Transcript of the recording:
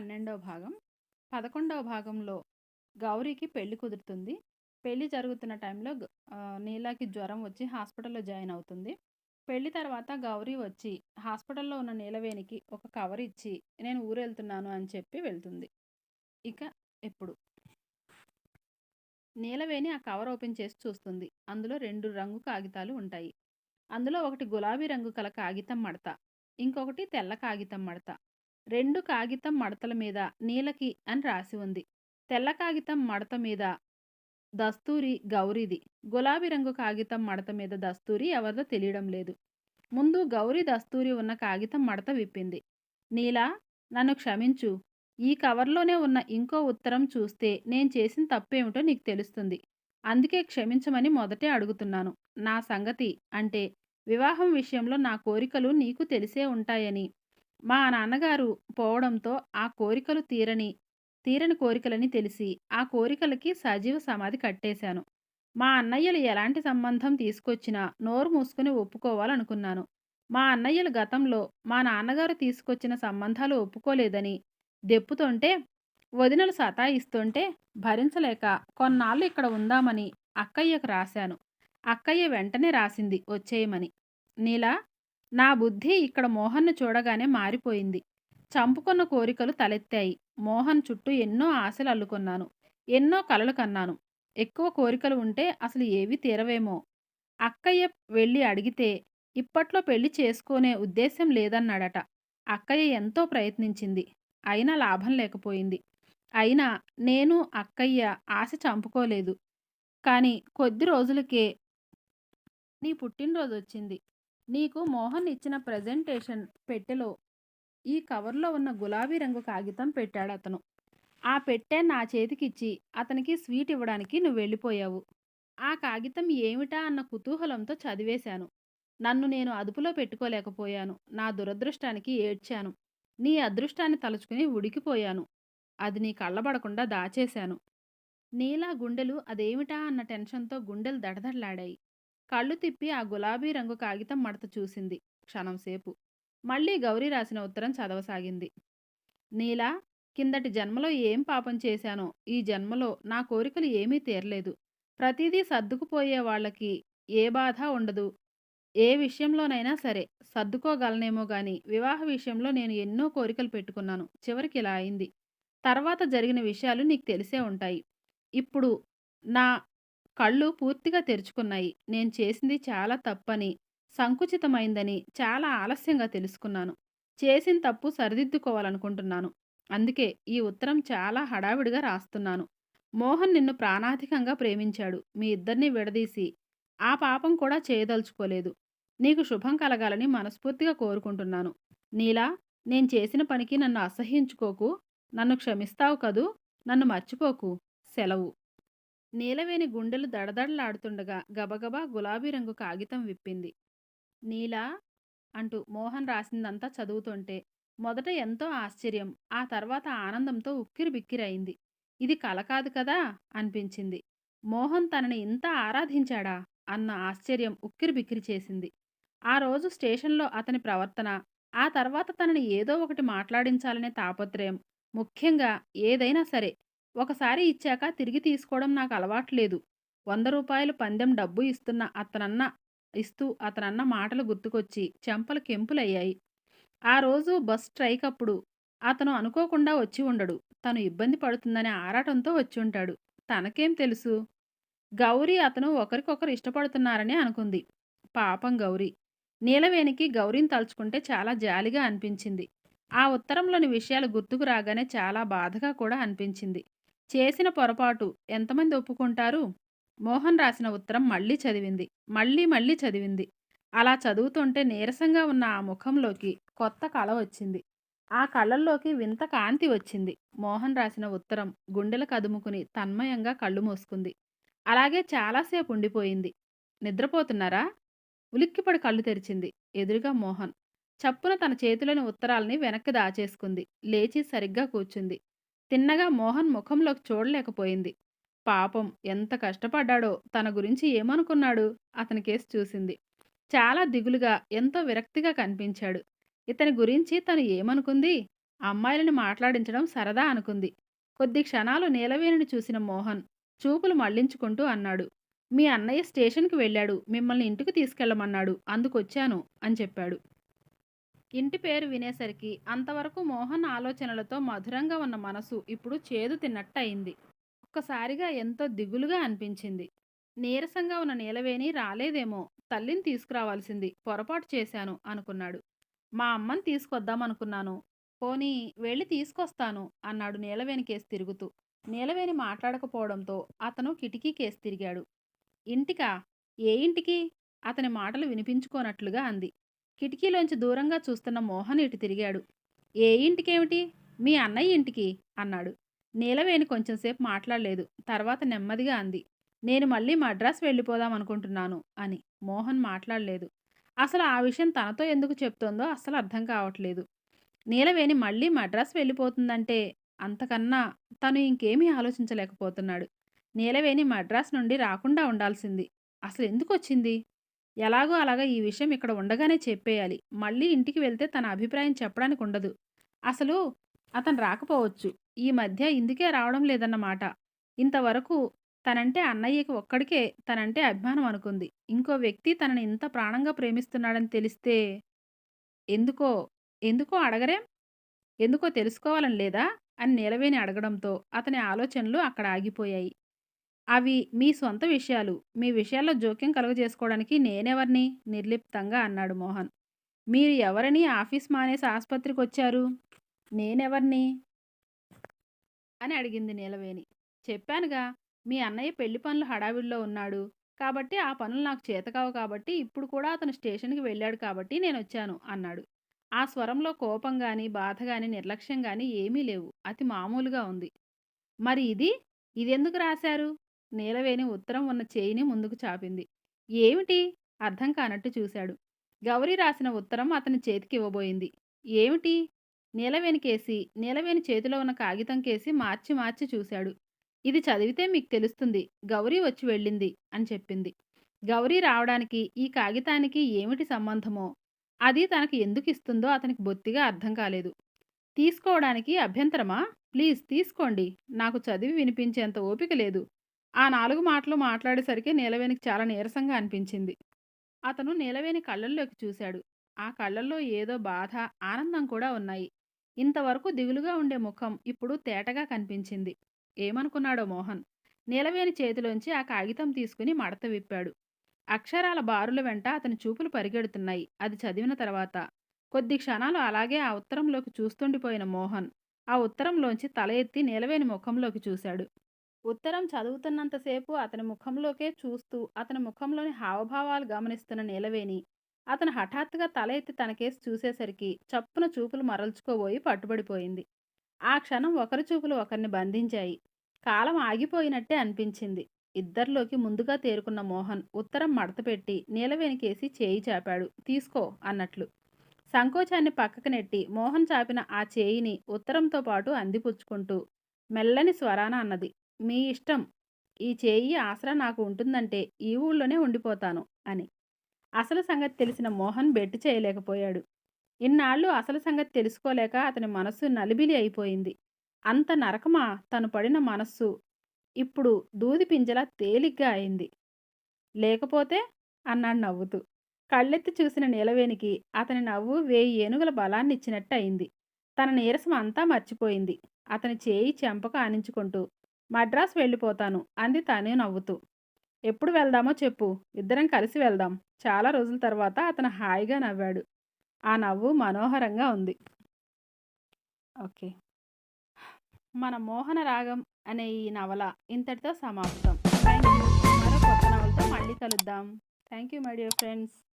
పన్నెండవ భాగం. పదకొండవ భాగంలో గౌరీకి పెళ్ళి కుదురుతుంది. పెళ్ళి జరుగుతున్న టైంలో నీలాకి జ్వరం వచ్చి హాస్పిటల్లో జాయిన్ అవుతుంది. పెళ్ళి తర్వాత గౌరీ వచ్చి హాస్పిటల్లో ఉన్న నీలవేణికి ఒక కవర్ ఇచ్చి నేను ఊరెళ్తున్నాను అని చెప్పి వెళ్తుంది. ఇక ఎప్పుడు? నీలవేణి ఆ కవర్ ఓపెన్ చేసి చూస్తుంది. అందులో రెండు రంగు కాగితాలు ఉంటాయి. అందులో ఒకటి గులాబీ రంగు కల కాగితం మడత ఇంకొకటి తెల్ల కాగితం మడత. రెండు కాగితం మడతల మీద నీలకి అని రాసి ఉంది. తెల్ల కాగితం మడత మీద దస్తూరి గౌరీది. గులాబీ రంగు కాగితం మడత మీద దస్తూరి ఎవరిదో తెలియడం లేదు. ముందు గౌరీ దస్తూరి ఉన్న కాగితం మడత విప్పింది. నీలా నన్ను క్షమించు. ఈ కవర్లోనే ఉన్న ఇంకో ఉత్తరం చూస్తే నేను చేసిన తప్పేమిటో నీకు తెలుస్తుంది. అందుకే క్షమించమని మొదటే అడుగుతున్నాను. నా సంగతి అంటే వివాహం విషయంలో నా కోరికలు నీకు తెలిసే ఉంటాయని. మా నాన్నగారు పోవడంతో ఆ కోరికలు తీరని తీరని కోరికలని తెలిసి ఆ కోరికలకి సజీవ సమాధి కట్టేశాను. మా అన్నయ్యలు ఎలాంటి సంబంధం తీసుకొచ్చినా నోరు మూసుకుని ఒప్పుకోవాలనుకున్నాను. మా అన్నయ్యలు గతంలో మా నాన్నగారు తీసుకొచ్చిన సంబంధాలు ఒప్పుకోలేదని దెప్పుతుంటే వదినలు సతాయిస్తుంటే భరించలేక కొన్నాళ్ళు ఇక్కడ ఉందామని అక్కయ్యకు రాశాను. అక్కయ్య వెంటనే రాసింది వచ్చేయమని. నీలా నా బుద్ధి ఇక్కడ మోహన్ను చూడగానే మారిపోయింది. చంపుకున్న కోరికలు తలెత్తాయి. మోహన్ చుట్టూ ఎన్నో ఆశలు అల్లుకున్నాను. ఎన్నో కలలు కన్నాను. ఎక్కువ కోరికలు ఉంటే అసలు ఏవి తీరవేమో. అక్కయ్య వెళ్ళి అడిగితే ఇప్పట్లో పెళ్ళి చేసుకునే ఉద్దేశం లేదన్నాడట. అక్కయ్య ఎంతో ప్రయత్నించింది. అయినా లాభం లేకపోయింది. అయినా నేను అక్కయ్య ఆశ చంపుకోలేదు. కానీ కొద్ది రోజులకే నీ పుట్టినరోజు వచ్చింది నీకు మోహన్ ఇచ్చిన ప్రజెంటేషన్ పెట్టెలో ఈ కవర్లో ఉన్న గులాబీ రంగు కాగితం పెట్టాడు అతను. ఆ పెట్టె నా చేతికిచ్చి అతనికి స్వీట్ ఇవ్వడానికి నువ్వు వెళ్ళిపోయావు. ఆ కాగితం ఏమిటా అన్న కుతూహలంతో చదివేశాను. నన్ను నేను అదుపులో పెట్టుకోలేకపోయాను. నా దురదృష్టానికి ఏడ్చాను. నీ అదృష్టాన్ని తలుచుకుని ఉడికిపోయాను. అది నీ కళ్ళబడకుండా దాచేశాను. నీలా గుండెలు అదేమిటా అన్న టెన్షన్తో గుండెలు దడదడలాడాయి. కళ్ళు తిప్పి ఆ గులాబీ రంగు కాగితం మడత చూసింది క్షణంసేపు మళ్ళీ గౌరీ రాసిన ఉత్తరం చదవసాగింది. నీలా కిందటి జన్మలో ఏం పాపం చేశానో ఈ జన్మలో నా కోరికలు ఏమీ తీరలేదు. ప్రతిదీ సర్దుకుపోయే వాళ్ళకి ఏ బాధ ఉండదు. ఏ విషయంలోనైనా సరే సర్దుకోగలనేమో గాని వివాహ విషయంలో నేను ఎన్నో కోరికలు పెట్టుకున్నాను. చివరికి ఇలా అయింది. తర్వాత జరిగిన విషయాలు నీకు తెలిసే ఉంటాయి. ఇప్పుడు నా కళ్ళు పూర్తిగా తెరుచుకున్నాయి. నేను చేసింది చాలా తప్పని సంకుచితమైందని చాలా ఆలస్యంగా తెలుసుకున్నాను. చేసిన తప్పు సరిదిద్దుకోవాలనుకుంటున్నాను. అందుకే ఈ ఉత్తరం చాలా హడావిడిగా రాస్తున్నాను. మోహన్ నిన్ను ప్రాణాధికంగా ప్రేమించాడు. మీ ఇద్దరిని విడదీసి ఆ పాపం కూడా చేయదలుచుకోలేదు. నీకు శుభం కలగాలని మనస్ఫూర్తిగా కోరుకుంటున్నాను. నీలా నేను చేసిన పనికి నన్ను అసహ్యించుకోకు. నన్ను క్షమిస్తావు కదూ. నన్ను మర్చిపోకు. సెలవు. నీలవేణి గుండెలు దడదడలాడుతుండగా గబగబా గులాబీ రంగు కాగితం విప్పింది. నీలా అంటూ మోహన్ రాసిందంతా చదువుతుంటే మొదట ఎంతో ఆశ్చర్యం ఆ తర్వాత ఆనందంతో ఉక్కిరి బిక్కిరైంది ఇది కల కాదు కదా? అనిపించింది. మోహన్ తనని ఇంత ఆరాధించాడా? అన్న ఆశ్చర్యం ఉక్కిరి బిక్కిరి చేసింది. ఆ రోజు స్టేషన్లో అతని ప్రవర్తన ఆ తర్వాత తనని ఏదో ఒకటి మాట్లాడించాలనే తాపత్రయం ముఖ్యంగా ఏదైనా సరే ఒకసారి ఇచ్చాక తిరిగి తీసుకోవడం నాకు అలవాట్లేదు వంద రూపాయలు పందెం డబ్బు ఇస్తున్న అతనన్న ఇస్తూ అతనన్న మాటలు గుర్తుకొచ్చి చెంపలు కెంపులయ్యాయి. ఆ రోజు బస్ స్ట్రైక్ అప్పుడు అతను అనుకోకుండా వచ్చి ఉండడు. తను ఇబ్బంది పడుతుందనే ఆరాటంతో వచ్చి ఉంటాడు. తనకేం తెలుసు? గౌరీ అతను ఒకరికొకరు ఇష్టపడుతున్నారని అనుకుంది. పాపం గౌరీ. నీలవేణికి గౌరీని తలుచుకుంటే చాలా జాలిగా అనిపించింది. ఆ ఉత్తరంలోని విషయాలు గుర్తుకు రాగానే చాలా బాధగా కూడా అనిపించింది. చేసిన పొరపాటు ఎంతమంది ఒప్పుకుంటారు? మోహన్ రాసిన ఉత్తరం మళ్ళీ చదివింది. మళ్ళీ మళ్ళీ చదివింది. అలా చదువుతుంటే నీరసంగా ఉన్న ఆ ముఖంలోకి కొత్త కళ వచ్చింది. ఆ కళ్ళల్లోకి వింత కాంతి వచ్చింది. మోహన్ రాసిన ఉత్తరం గుండెలు కదుముకుని తన్మయంగా కళ్ళు మూసుకుంది. అలాగే చాలాసేపు ఉండిపోయింది. నిద్రపోతున్నారా? ఉలిక్కిపడి కళ్ళు తెరిచింది ఎదురుగా మోహన్. చప్పున తన చేతిలోని ఉత్తరాల్ని వెనక్కి దాచేసుకుంది. లేచి సరిగ్గా కూర్చుంది. తిన్నగా మోహన్ ముఖంలోకి చూడలేకపోయింది. పాపం ఎంత కష్టపడ్డాడో తన గురించి ఏమనుకున్నాడు? అతని కేసు చూసింది. చాలా దిగులుగా ఎంతో విరక్తిగా కనిపించాడు. ఇతని గురించి తను ఏమనుకుంది? అమ్మాయిలను మాట్లాడించడం సరదా అనుకుంది. కొద్ది క్షణాలు నీలవేణిని చూసిన మోహన్ చూపులు మళ్ళించుకుంటూ అన్నాడు. మీ అన్నయ్య స్టేషన్కి వెళ్ళాడు. మిమ్మల్ని ఇంటికి తీసుకెళ్ళమన్నాడు. అందుకొచ్చాను అని చెప్పాడు. ఇంటి పేరు వినేసరికి అంతవరకు మోహన్ ఆలోచనలతో మధురంగా ఉన్న మనసు ఇప్పుడు చేదు తిన్నట్టు అయింది ఒక్కసారిగా ఎంతో దిగులుగా అనిపించింది. నీరసంగా ఉన్న నీలవేణి రాలేదేమో తల్లిని తీసుకురావాల్సింది పొరపాటు చేశాను అనుకున్నాడు. మా అమ్మని తీసుకొద్దామనుకున్నాను. పోనీ వెళ్ళి తీసుకొస్తాను అన్నాడు నీలవేణి కేసు తిరుగుతూ. నీలవేణి మాట్లాడకపోవడంతో అతను కిటికీ కేసు తిరిగాడు. ఇంటికా? ఏ ఇంటికి? అతని మాటలు వినిపించుకోనట్లుగా అంది. కిటికీలోంచి దూరంగా చూస్తున్న మోహన్ ఇటు తిరిగాడు. ఏ ఇంటికేమిటి? మీ అన్నయ్య ఇంటికి? అన్నాడు. నీలవేణి కొంచెంసేపు మాట్లాడలేదు. తర్వాత నెమ్మదిగా అంది. నేను మళ్ళీ మద్రాస్ వెళ్ళిపోదాం అనుకుంటున్నాను అని. మోహన్ మాట్లాడలేదు. అసలు ఆ విషయం తనతో ఎందుకు చెప్తోందో అస్సలు అర్థం కావట్లేదు. నీలవేణి మళ్ళీ మద్రాస్ వెళ్ళిపోతుందంటే అంతకన్నా తను ఇంకేమీ ఆలోచించలేకపోతున్నాడు. నీలవేణి మద్రాస్ నుండి రాకుండా ఉండాల్సింది. అసలు ఎందుకు వచ్చింది ఎలాగో అలాగా ఈ విషయం ఇక్కడ ఉండగానే చెప్పేయాలి. మళ్ళీ ఇంటికి వెళ్తే తన అభిప్రాయం చెప్పడానికి ఉండదు. అసలు అతను రాకపోవచ్చు. ఈ మధ్య ఇందుకే రావడం లేదన్నమాట. ఇంతవరకు తనంటే అన్నయ్యకి ఒక్కడికే తనంటే అభిమానం అనుకుంది. ఇంకో వ్యక్తి తనని ఇంత ప్రాణంగా ప్రేమిస్తున్నాడని తెలిస్తే ఎందుకో ఎందుకో అడగరేం ఎందుకో తెలుసుకోవాలని లేదా అని నీలవేణి అడగడంతో అతని ఆలోచనలు అక్కడ ఆగిపోయాయి. అవి మీ సొంత విషయాలు. మీ విషయాల్లో జోక్యం కలుగజేసుకోవడానికి నేనెవరిని? నిర్లిప్తంగా అన్నాడు మోహన్. మీరు ఎవరిని ఆఫీస్ మానేసి ఆసుపత్రికి వచ్చారు? నేనెవర్ని? అని అడిగింది నీలవేణి. చెప్పానుగా మీ అన్నయ్య పెళ్ళి పనులు హడావిడిలో ఉన్నాడు. కాబట్టి ఆ పనులు నాకు చేతకావు కాబట్టి ఇప్పుడు కూడా అతను స్టేషన్కి వెళ్ళాడు కాబట్టి నేను వచ్చాను అన్నాడు. ఆ స్వరంలో కోపం కానీ బాధ కానీ నిర్లక్ష్యం కానీ ఏమీ లేవు. అతి మామూలుగా ఉంది. మరి ఇది? ఇదెందుకు రాశారు? నీలవేణి ఉత్తరం ఉన్న చేయిని ముందుకు చాపింది. ఏమిటి? అర్థం కానట్టు చూశాడు. గౌరీ రాసిన ఉత్తరం అతని చేతికి ఇవ్వబోయింది. ఏమిటి? నీలవేణి కేసి నీలవేణి చేతిలో ఉన్న కాగితం కేసి మార్చి మార్చి చూశాడు. ఇది చదివితే మీకు తెలుస్తుంది. గౌరీ వచ్చి వెళ్ళింది అని చెప్పింది. గౌరీ రావడానికి ఈ కాగితానికి ఏమిటి సంబంధమో? అది తనకు ఎందుకు ఇస్తుందో అతనికి బొత్తిగా అర్థం కాలేదు. తీసుకోవడానికి అభ్యంతరమా? ప్లీజ్ తీసుకోండి. నాకు చదివి వినిపించేంత ఓపిక లేదు. ఆ నాలుగు మాటలు మాట్లాడేసరికి నీలవేణికి చాలా నీరసంగా అనిపించింది. అతను నీలవేణి కళ్ళల్లోకి చూశాడు. ఆ కళ్ళల్లో ఏదో బాధ ఆనందం కూడా ఉన్నాయి. ఇంతవరకు దిగులుగా ఉండే ముఖం ఇప్పుడు తేటగా కనిపించింది. ఏమనుకున్నాడో మోహన్? నీలవేణి చేతిలోంచి ఆ కాగితం తీసుకుని మడత విప్పాడు. అక్షరాల బారుల వెంట అతని చూపులు పరిగెడుతున్నాయి. అది చదివిన తర్వాత కొద్ది క్షణాలు అలాగే ఆ ఉత్తరంలోకి చూస్తుండిపోయిన మోహన్ ఆ ఉత్తరంలోంచి తల ఎత్తి నీలవేణి ముఖంలోకి చూశాడు. ఉత్తరం చదువుతున్నంతసేపు అతని ముఖంలోకే చూస్తూ అతని ముఖంలోని హావభావాలు గమనిస్తున్న నీలవేణి. అతను హఠాత్తుగా తల ఎత్తి తనకేసి చూసేసరికి చప్పున చూపులు మరల్చుకోబోయి పట్టుబడిపోయింది. ఆ క్షణం ఒకరి చూపులు ఒకరిని బంధించాయి. కాలం ఆగిపోయినట్టే అనిపించింది. ఇద్దరిలోకి ముందుగా తేరుకున్న మోహన్ ఉత్తరం మడతపెట్టి నీలవేణికేసి చేయి చాపాడు. తీసుకో అన్నట్లు. సంకోచాన్ని పక్కకు నెట్టి మోహన్ చాపిన ఆ చేయిని ఉత్తరంతో పాటు అందిపుచ్చుకుంటూ మెల్లని స్వరాన అన్నది. మీ ఇష్టం. ఈ చేయి ఆసరా నాకు ఉంటుందంటే ఈ ఊళ్ళోనే ఉండిపోతాను అని. అసలు సంగతి తెలిసిన మోహన్ బెట్టు చేయలేకపోయాడు. ఇన్నాళ్ళు అసలు సంగతి తెలుసుకోలేక అతని మనస్సు నలిబిలి అయిపోయింది. అంత నరకమా తను పడిన మనస్సు? ఇప్పుడు దూది పింజలా తేలిగ్గా అయింది. లేకపోతే అన్నాడు నవ్వుతూ. కళ్ళెత్తి చూసిన నీలవేణికి అతని నవ్వు వేయి ఏనుగుల బలాన్ని ఇచ్చినట్టు అయింది తన నీరసం అంతా మర్చిపోయింది. అతని చేయి చెంపక ఆనించుకుంటూ మద్రాస్ వెళ్ళిపోతాను. అంది తనే నవ్వుతూ. ఎప్పుడు వెళ్దామో చెప్పు. ఇద్దరం కలిసి వెళ్దాం. చాలా రోజుల తర్వాత అతను హాయిగా నవ్వాడు. ఆ నవ్వు మనోహరంగా ఉంది. ఓకే. మన మోహన రాగం అనే ఈ నవల ఇంతటితో సమాప్తం. థ్యాంక్ యూ మరో కొత్త నవలతో మళ్ళీ కలుద్దాం. Thank you my dear friends.